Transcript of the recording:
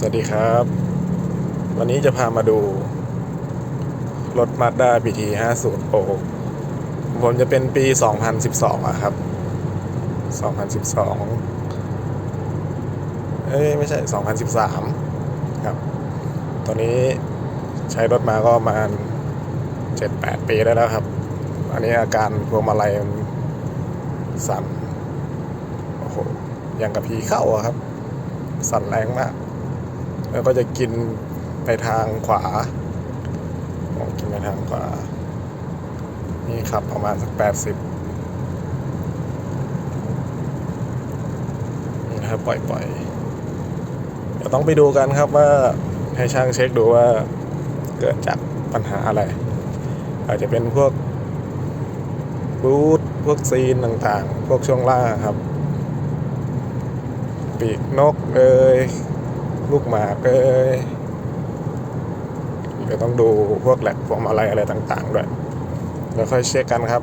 สวัสดีครับ วันนี้จะพามาดู รถ Mazda BT 50 Pro ผมจะเป็นปี 2012อะครับ 2012 เอ้ย ไม่ใช่ 2013 ครับ ตอนนี้ใช้รถมาก็ประมาณ 7-8 ปีได้แล้วครับ อันนี้อาการพวงมาลัยสั่น โอ้โห ยังกับผีเข้าอะครับ สั่นแรงมาก แล้วก็จะกินไปทางขวาโอ้กินไปทางขวา นี่ขับประมาณสักแปดสิบนี่นะครับปล่อยปล่อยๆเดี๋ยวต้องไปดูกันครับว่าให้ช่างเช็คดูว่าเกิดจากปัญหาอะไร อาจจะเป็นพวกบูทพวกซีนต่างๆ พวกช่วงล่างครับ ปีกนกเอ้ย ลูกหมากเอ้ยเดี๋ยวต้องดูพวกแหลกพวกมาลัยอะไรต่าง ๆ ด้วย เดี๋ยวค่อยเช็คกันครับ